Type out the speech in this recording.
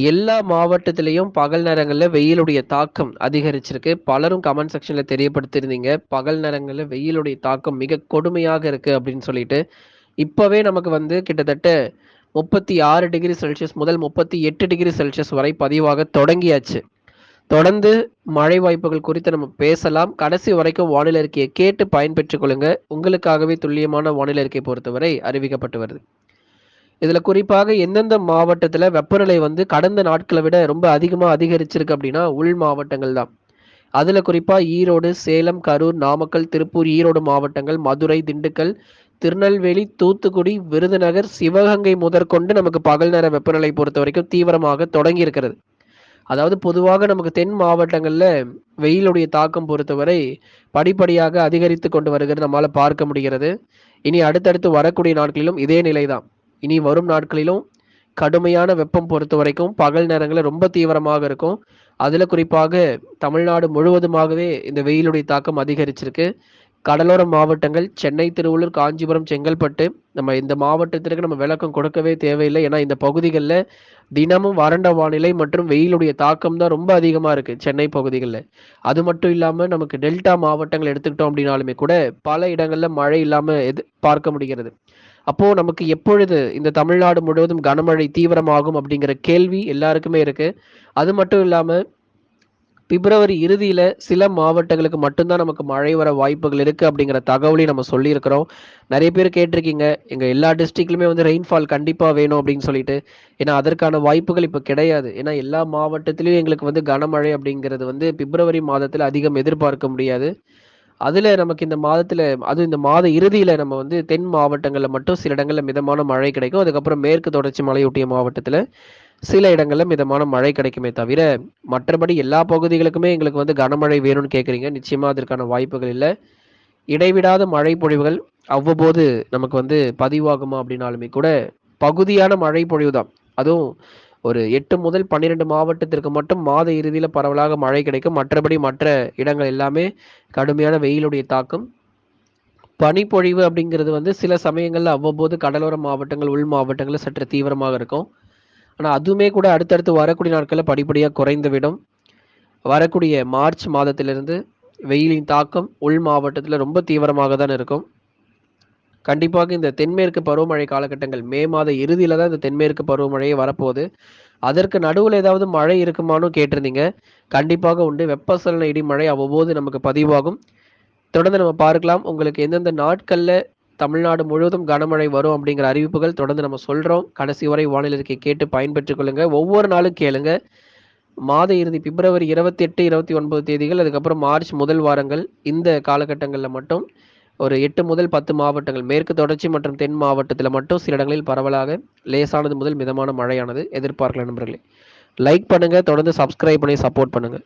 எல்லா மாவட்டத்திலையும் பகல் நேரங்களில் வெயிலுடைய தாக்கம் அதிகரிச்சிருக்கு. பலரும் கமெண்ட் செக்ஷனில் தெரியப்படுத்தியிருந்தீங்க. பகல் நேரங்களில் வெயிலுடைய தாக்கம் மிக கொடுமையாக இருக்குது அப்படின்னு சொல்லிட்டு. இப்போவே நமக்கு வந்து கிட்டத்தட்ட முப்பத்தி ஆறு டிகிரி செல்சியஸ் முதல் முப்பத்தி எட்டு டிகிரி செல்சியஸ் வரை பதிவாக தொடங்கியாச்சு. தொடர்ந்து மழை வாய்ப்புகள் குறித்து நம்ம பேசலாம். கடைசி வரைக்கும் வானிலை அறிக்கையை கேட்டு பயன்பெற்றுக் கொள்ளுங்க. உங்களுக்காகவே துல்லியமான வானிலை அறிக்கை பொறுத்தவரை அறிவிக்கப்பட்டு வருது. இதில் குறிப்பாக எந்தெந்த மாவட்டத்தில் வெப்பநிலை வந்து கடந்த நாட்களை விட ரொம்ப அதிகமாக அதிகரிச்சிருக்கு அப்படின்னா உள் மாவட்டங்கள் தான். அதில் குறிப்பாக ஈரோடு சேலம் கரூர் நாமக்கல் திருப்பூர் ஈரோடு மாவட்டங்கள் மதுரை திண்டுக்கல் திருநெல்வேலி தூத்துக்குடி விருதுநகர் சிவகங்கை முதற்கொண்டு நமக்கு பகல் நேர வெப்பநிலை பொறுத்த வரைக்கும் தீவிரமாக தொடங்கி இருக்கிறது அதாவது பொதுவாக நமக்கு தென் மாவட்டங்களில் வெயிலுடைய தாக்கம் பொறுத்தவரை படிப்படியாக அதிகரித்து கொண்டு வருகிறது நம்மளால் பார்க்க முடிகிறது. இனி அடுத்தடுத்து வரக்கூடிய நாட்களிலும் இதே நிலைதான். இனி வரும் நாட்களிலும் கடுமையான வெப்பம் பொறுத்த வரைக்கும் பகல் நேரங்களில் ரொம்ப தீவிரமாக இருக்கும். அதில் குறிப்பாக தமிழ்நாடு முழுவதுமாகவே இந்த வெயிலுடைய தாக்கம் அதிகரிச்சிருக்கு. கடலோர மாவட்டங்கள் சென்னை திருவள்ளூர் காஞ்சிபுரம் செங்கல்பட்டு நம்ம இந்த மாவட்டத்திற்கு நம்ம விளக்கம் கொடுக்கவே தேவையில்லை. ஏன்னா இந்த பகுதிகளில் தினமும் வறண்ட வானிலை மற்றும் வெயிலுடைய தாக்கம் தான் ரொம்ப அதிகமாக இருக்குது சென்னை பகுதிகளில். அது மட்டும் இல்லாமல் நமக்கு டெல்டா மாவட்டங்கள் எடுத்துக்கிட்டோம் அப்படின்னாலுமே கூட பல இடங்களில் மழை இல்லாமல் எது பார்க்க முடிகிறது. அப்போ நமக்கு எப்பொழுது இந்த தமிழ்நாடு முழுவதும் கனமழை தீவிரமாகும் அப்படிங்கிற கேள்வி எல்லாருக்குமே இருக்கு. அது மட்டும் இல்லாம பிப்ரவரி இறுதியில சில மாவட்டங்களுக்கு மட்டும்தான் நமக்கு மழை வர வாய்ப்புகள் இருக்கு அப்படிங்கிற தகவலையும் நம்ம சொல்லியிருக்கிறோம். நிறைய பேர் கேட்டிருக்கீங்க எங்க எல்லா டிஸ்ட்ரிக்ட்லுமே வந்து ரெயின்ஃபால் கண்டிப்பா வேணும் அப்படின்னு சொல்லிட்டு. ஏன்னா அதற்கான வாய்ப்புகள் இப்போ கிடையாது. ஏன்னா எல்லா மாவட்டத்திலையும் எங்களுக்கு வந்து கனமழை அப்படிங்கிறது வந்து பிப்ரவரி மாதத்துல அதிகம் எதிர்பார்க்க முடியாது. அதுல நமக்கு இந்த மாதத்துல அதுவும் இந்த மாத இறுதியில நம்ம வந்து தென் மாவட்டங்கள்ல மட்டும் சில இடங்கள்ல மிதமான மழை கிடைக்கும். அதுக்கப்புறம் மேற்கு தொடர்ச்சி மலையொட்டிய மாவட்டத்துல சில இடங்கள்ல மிதமான மழை கிடைக்குமே தவிர மற்றபடி எல்லா பகுதிகளுக்குமே எங்களுக்கு வந்து கனமழை வேணும்னு கேட்குறீங்க நிச்சயமா அதற்கான வாய்ப்புகள் இல்லை. இடைவிடாத மழை பொழிவுகள் அவ்வப்போது நமக்கு வந்து பதிவாகுமா அப்படின்னாலுமே கூட பகுதியான மழை பொழிவு தான் அதுவும் ஒரு எட்டு முதல் பன்னிரெண்டு மாவட்டத்திற்கு மட்டும் மாத இறுதியில் பரவலாக மழை கிடைக்கும். மற்றபடி மற்ற இடங்கள் எல்லாமே கடுமையான வெயிலுடைய தாக்கம். பனிப்பொழிவு அப்படிங்கிறது வந்து சில சமயங்களில் அவ்வப்போது கடலோர மாவட்டங்கள் உள் மாவட்டங்களில் சற்று தீவிரமாக இருக்கும். ஆனால் அதுவுமே கூட அடுத்தடுத்து வரக்கூடிய நாட்களில் படிப்படியாக குறைந்துவிடும். வரக்கூடிய மார்ச் மாதத்திலிருந்து வெயிலின் தாக்கம் உள் மாவட்டத்தில் ரொம்ப தீவிரமாக தான் இருக்கும். கண்டிப்பாக இந்த தென்மேற்கு பருவமழை காலகட்டங்கள் மே மாத இறுதியில தான் இந்த தென்மேற்கு பருவமழையே வரப்போகுது. அதற்கு நடுவில் ஏதாவது மழை இருக்குமான்னு கேட்டிருந்தீங்க. கண்டிப்பாக உண்டு. வெப்பசலன இடிமழை அவ்வப்போது நமக்கு பதிவாகும். தொடர்ந்து நம்ம பார்க்கலாம். உங்களுக்கு எந்தெந்த நாட்கள்ல தமிழ்நாடு முழுவதும் கனமழை வரும் அப்படிங்கிற அறிவிப்புகள் தொடர்ந்து நம்ம சொல்கிறோம் கடைசி வரை வானிலை கேட்டு பயன்பெற்றுக் கொள்ளுங்க. ஒவ்வொரு நாளும் கேளுங்க. மாத இறுதி பிப்ரவரி இருபத்தி எட்டு இருபத்தி ஒன்பது தேதிகள் அதுக்கப்புறம் மார்ச் முதல் வாரங்கள் இந்த காலகட்டங்களில் மட்டும். ஒரு எட்டு முதல் பத்து மாவட்டங்கள் மேற்கு தொடர்ச்சி மற்றும் தென் மாவட்டத்தில் மட்டும் சில இடங்களில் பரவலாக லேசானது முதல் மிதமான மழையானது எதிர்பார்க்கலாம் நண்பர்களே. லைக் பண்ணுங்க தொடர்ந்து சப்ஸ்கிரைப் பண்ணி சப்போர்ட் பண்ணுங்க.